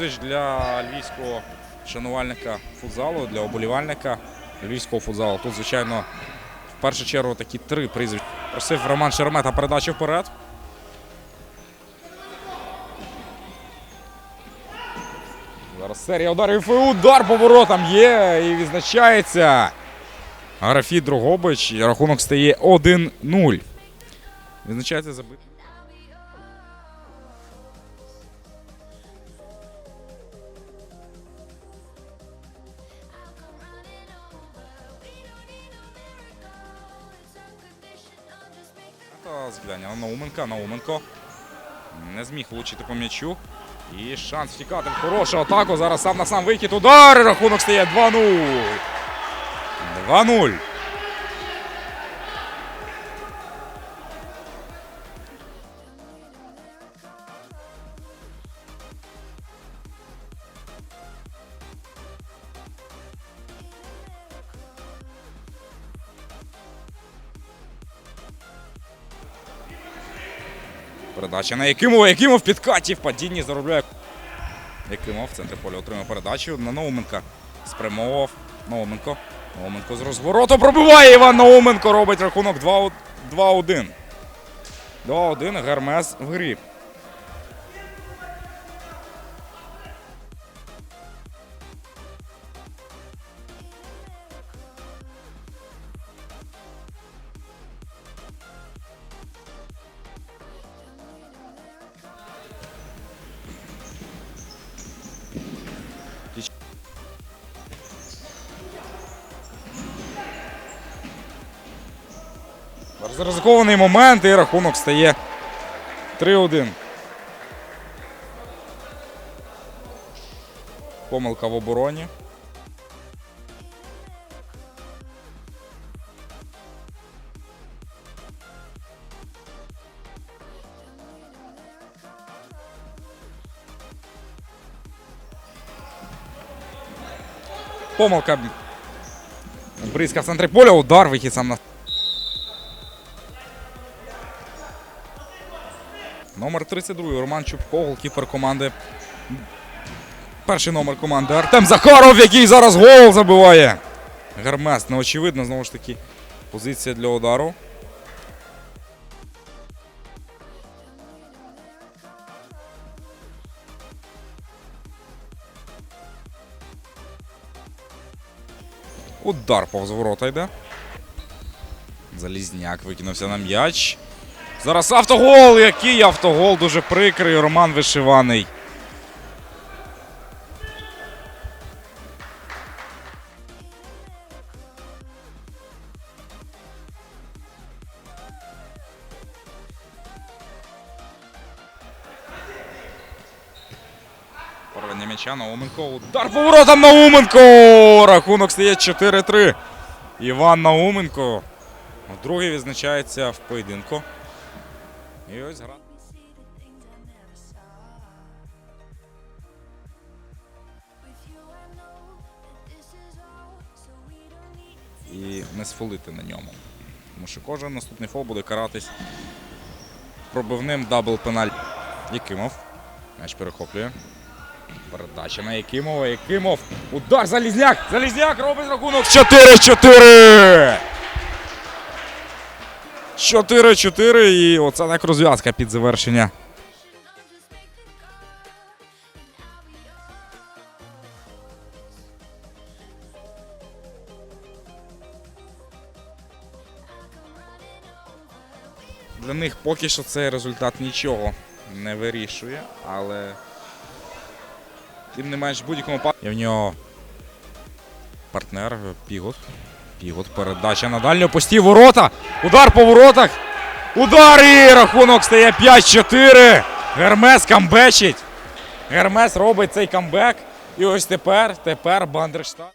Прізвищ для львівського шанувальника футзалу, для оболівальника львівського футзалу. Тут, звичайно, в першу чергу такі три прізвища. Просив Роман Шеремета передачу вперед. Зараз серія ударів і удар по воротам є і відзначається. Графіт Дрогобич. Рахунок стає 1-0. Відзначається забит. Та Згляння Науменка, Науменко. Не зміг влучити по м'ячу. І шанс втікати хорошу атаку. Зараз сам на сам вихід. Удар. Рахунок стає 2-0. 2-0. Передача на Якимова. Якимов підкаті в падінні заробляє. Якимов в центрі поля отримав передачу на Науменка. Спрямовував Науменко. Науменко з розвороту пробиває Іван Науменко. Робить рахунок 2 2-1. 2-1. Гермес в грі. Заризикований момент і рахунок стає 3-1. Помилка в обороні. Помилка. Бризка в центрі поля. Удар вихід сам на. Номер 32 Роман Чубко, голкіпер команди. Перший номер команди Артем Захаров, який зараз гол забиває. Гермес, ну очевидно, знову ж таки, позиція для удару. Удар повз ворота йде. Залізняк викинувся на м'яч. Зараз автогол! Який автогол? Дуже прикрий. Роман Вишиваний. Порвання м'яча Науменко. Удар поворотом Науменко! Рахунок стає 4-3. Іван Науменко. Другий відзначається в поєдинку. І ось гра. І не сфолити на ньому. Тому що кожен наступний фол буде каратись пробивним дабл пеналь. Якимов. М'яч перехоплює. Передача на Якимова. Якимов. Удар Залізняк! Залізняк робить рахунок 4-4! 4-4 і оце так розв'язка під завершення. Для них поки що цей результат нічого не вирішує, але тим не менш в будь-якому па- І в нього партнер Пігот. Пігот передача на дальню пусті ворота. Удар по воротах. Удар і рахунок стає 5-4. Гермес камбечить. Гермес робить цей камбек. І ось тепер, тепер Бандерштат.